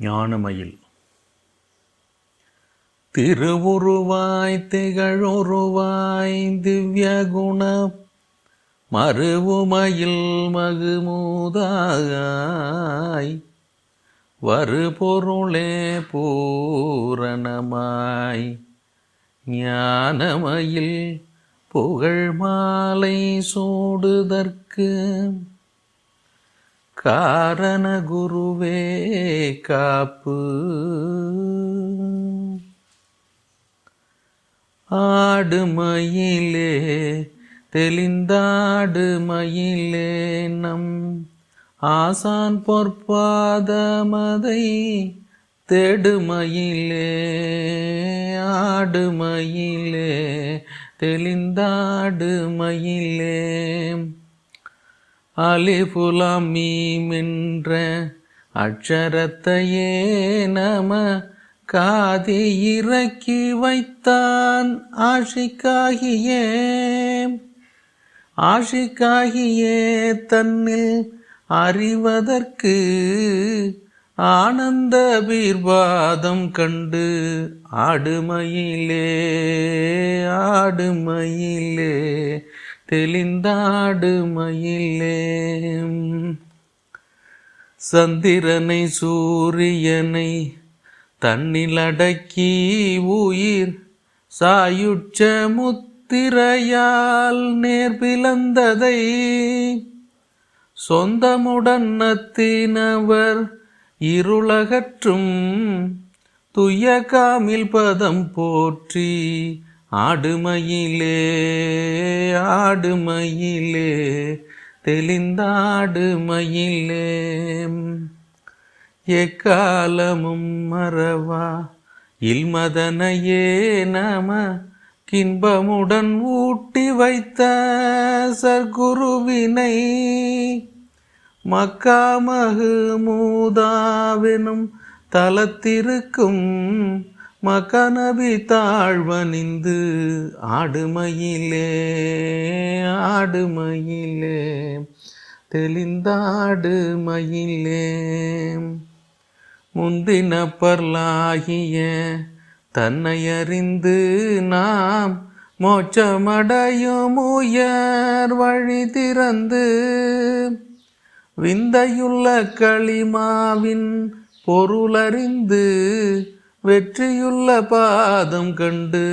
ஞானமயில். திருவுருவாய் திகழுருவாய் திவ்ய குண மறுவுமையில் மகுமூதாய் வருபொருளே பூரணமாய் ஞானமயில் புகழ் மாலை சூடுதற்கு காரண குருவே காப்பு. ஆடு மயிலே தெளிந்தாடு மயிலே நம் ஆசான் பொற்பாதமதை தேடுமயிலே ஆடுமயிலே தெளிந்தாடு மயிலே. அலிபுலாம் மீமென்ற அக்ஷரத்தையே நம காதி இறக்கி வைத்தான் ஆஷிக்காகியே. ஆஷிக்காகியே தன்னில் அறிவதற்கு ஆனந்த பீர்வாதம் கண்டு ஆடுமையிலே ஆடுமையில் தெளிந்தாடு மயிலே சந்திரனை சூரியனை தன்னில் அடக்கி உயிர் சாயுட்ச முத்திரையால் நேர்பிளந்ததை சொந்தமுடன் நத்தினவர் இருளகற்றும் துயக்காமில் பதம் போற்றி ஆடுமையிலே ஆடுமையிலே தெளிந்தாடுமையிலே. எக்காலமும் மறவா இல்மதனையே நம கின்பமுடன் ஊட்டி வைத்த சர்க்குருவினை மக்காமகு மூதாவெனும் தலத்திருக்கும் மகனபி தாழ்வனிந்து ஆடுமையிலே ஆடுமையிலே தெளிந்தாடுமையிலே. முந்தின பர்லாகிய தன்னை அறிந்து நாம் மோட்சமடையும் உயர் வழி திறந்து விந்தையுள்ள களிமாவின் பொருளறிந்து வெற்றியுள்ள பாதம் கண்டு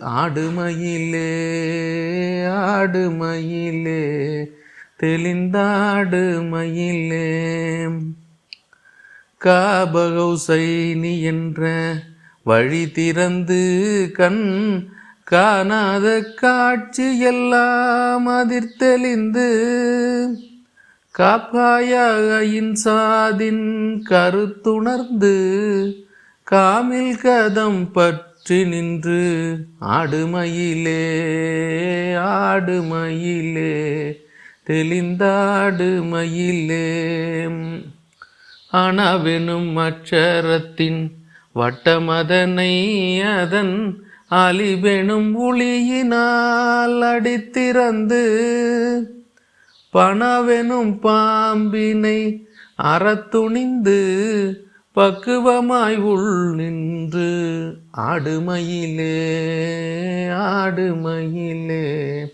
ஆடுமயிலே ஆடுமயிலே தெளிந்தாடுமயிலே. காபகௌசைனி என்ற வழி திறந்து கண் காணாத காட்சி எல்லாம் அதிர்த்தெளிந்து காப்பாயின் சாதின் கருத்துணர்ந்து காமில் கதம் பற்றி நின்று ஆடுமயிலே ஆடுமயிலே தெளிந்தாடு மயிலே அணவெனும் அச்சரத்தின் வட்டமதனை அதன் அலிபெனும் ஒளியினால் அடித்திறந்து பணவெனும் பாம்பினை அறத்துணிந்து பக்குவமாய் உள் நின்று ஆடுமையிலே ஆடுமையிலே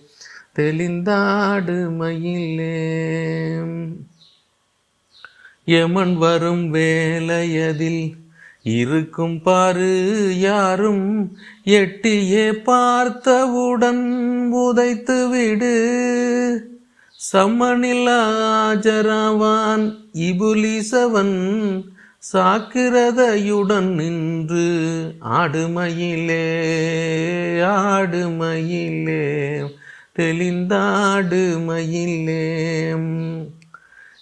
தெளிந்தாடுமையிலே. எமன் வரும் வேலையதில் இருக்கும் பாரு யாரும் எட்டியே பார்த்தவுடன் உதைத்து விடு. சமனில் ஆஜராவான் இபுலிசவன் சாக்கிரதையுடன் நின்று ஆடுமையிலே ஆடுமையிலே தெளிந்தாடுமையிலே.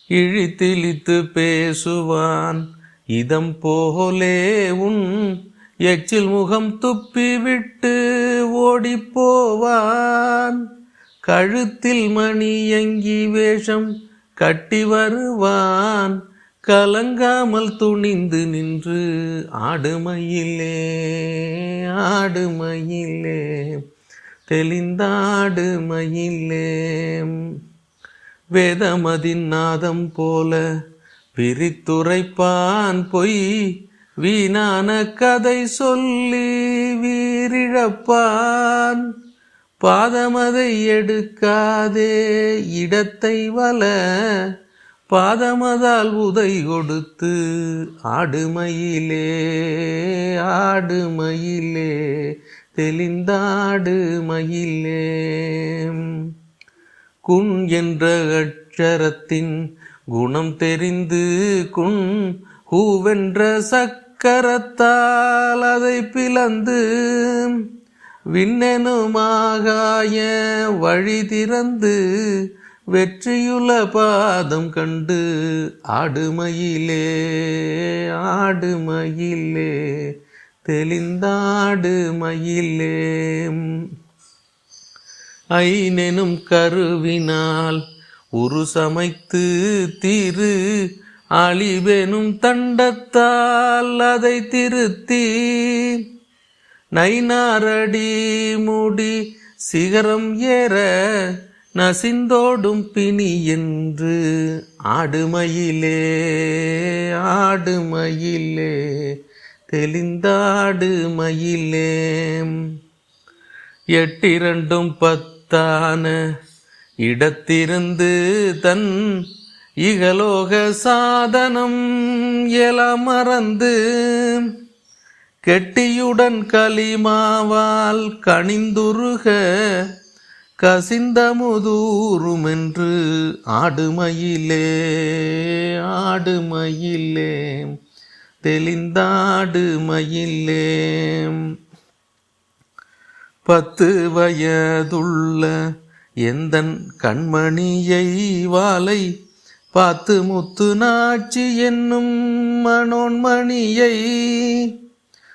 இழித்திழித்து பேசுவான் இதம் போலே உன் எச்சில் முகம் துப்பி விட்டு ஓடிப்போவான். கழுத்தில் மணியங்கி வேஷம் கட்டி வருவான். கலங்காமல் துணிந்து நின்று ஆடுமையிலே ஆடுமையிலே தெளிந்தாடுமையிலே வேதமதின் நாதம் போல பிரித்துரைப்பான் பொய் வீணான கதை சொல்லி வீரிழப்பான் பாதமதை எடுக்காதே இடத்தை வல பாதமதால் உதை கொடுத்து ஆடுமயிலே ஆடுமயிலே தெளிந்தாடு மயிலே. குன் என்ற அட்சரத்தின் குணம் தெரிந்து குண் ஹூவென்ற சக்கரத்தால் அதை பிளந்து விண்ணெனுமாகாய வழி திறந்து வெற்றியுள்ள பாதம் கண்டு ஆடுமயிலே ஆடுமயிலே தெளிந்தாடு மயிலே ஐனெனும் கருவினால் உரு சமைத்து திரு அழிவெனும் தண்டத்தால் அதை திருத்தி நைனாரடி மூடி சிகரம் ஏற நசிந்தோடும் பிணி என்று ஆடுமயிலே ஆடுமயிலே தெளிந்தாடு மயிலே எட்டிரண்டும் பத்தான இடத்திருந்து தன் இகலோக சாதனம் எல மறந்து கெட்டியுடன் களிமாவால் கணிந்துருக கசிந்தமுதூருமென்று ஆடுமயிலே ஆடுமயிலே தெளிந்தாடுமயிலே. பத்து வயதுள்ள எந்தன் கண்மணியை வாலை பார்த்து முத்து நாச்சி என்னும் மனோன்மணியை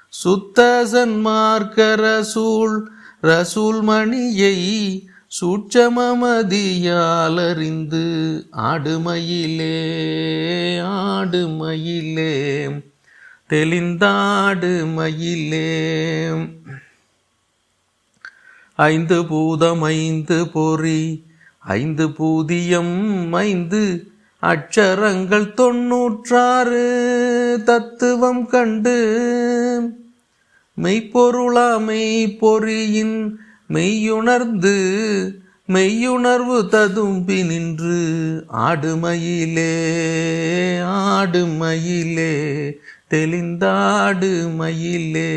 சுத்த சன்மார்க்க ரசூல் ரசூல் மணியை சூட்சமமதியாலறிந்து ஆடுமயிலே ஆடுமயிலே தெளிந்தாடுமயிலே ஐந்து பூதம் ஐந்து பொறி ஐந்து பூதியம் ஐந்து அட்சரங்கள் தொன்னூற்றாறு தத்துவம் கண்டு மெய்ப்பொருளா மெய்ப்பொறியின் மெய்யுணர்ந்து மெய்யுணர்வு ததும்பி நின்று ஆடுமயிலே ஆடுமயிலே தெளிந்தாடு மயிலே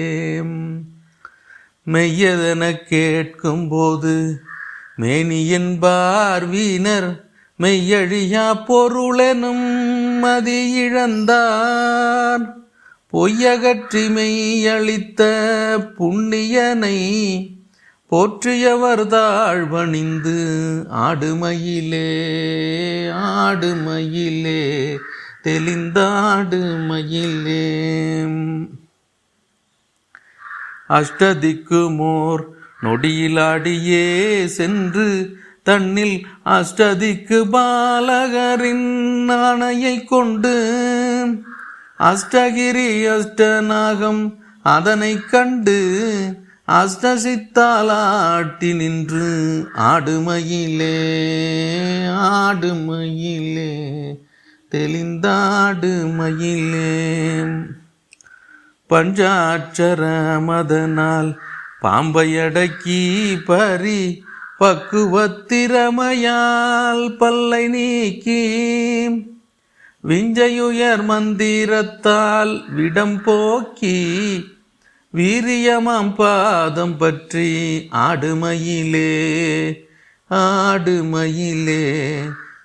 மெய்யதென கேட்கும்போது போது என்பார் வீணர் மெய்யழியா பொருளெனும் மதி இழந்தார் பொய்யகற்றி மெய்யளித்த புண்ணியனை போற்றியவர் தாழ்வணிந்து ஆடுமயிலே ஆடுமயிலே தெளிந்தாடுமையிலே. அஷ்டதிக்குமோர் நொடியிலாடியே சென்று தன்னில் அஷ்டதிக்கு பாலகரின் ஆணையை கொண்டு அஷ்டகிரி அஷ்டநாகம் அதனை கண்டு அஷ்டசித்தாலாட்டி நின்று ஆடுமயிலே ஆடுமயிலே தெளிந்தாடுமயிலே. பஞ்சாட்சர மதனால் பாம்பை அடக்கி பறி பக்குவத்திறமையால் பல்லை நீக்கி விஞ்சையுயர் மந்திரத்தால் விடம் போக்கி வீரியமாம் பாதம் பற்றி ஆடுமயிலே ஆடுமயிலே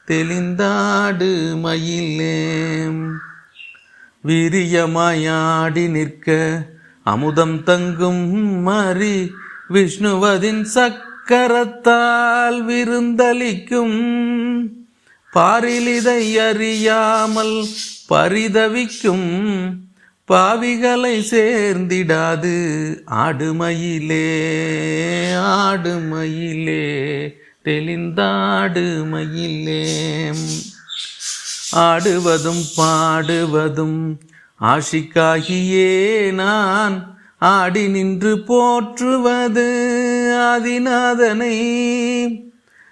தெளிந்தாடு மயிலே வீரியமாயாடி நிற்க அமுதம் தங்கும் மாறி விஷ்ணுவதின் சக்கரத்தால் விருந்தளிக்கும். பாரிலிதை அறியாமல் பரிதவிக்கும் பாவிகளை சேர்ந்திடாது. ஆடுமயிலே ஆடுமயிலே தெளிந்தாடு மயிலே. ஆடுவதும் பாடுவதும் ஆஷிக்காகியே நான். ஆடி நின்று போற்றுவது ஆதிநாதனை.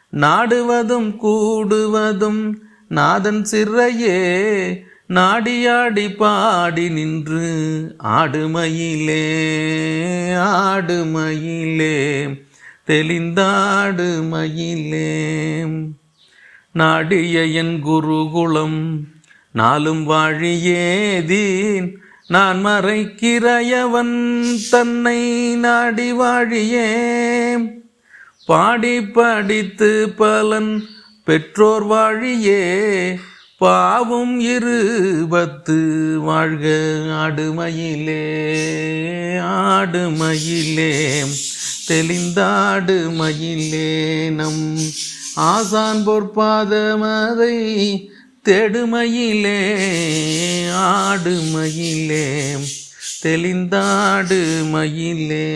நாடுவதும் கூடுவதும் நாதன் சிறையே நாடியாடி பாடி நின்று ஆடுமயிலே ஆடுமயிலே தெளிந்தாடுமயிலே. நாடிய என் குருகுலம் நாளும் வாழியேதீன் நான் மறைக்கிறயவன் தன்னை நாடி வாழியே பாடி படித்து பலன் பெற்றோர் வாழியே பாவம் இருபத்து வாழ்க ஆடுமயிலே ஆடுமயிலே. தெளிந்தாடுமயிலே நம் ஆசான் பொற்பாதமதை தெடுமயிலே ஆடுமயிலே. தெளிந்தாடுமயிலே.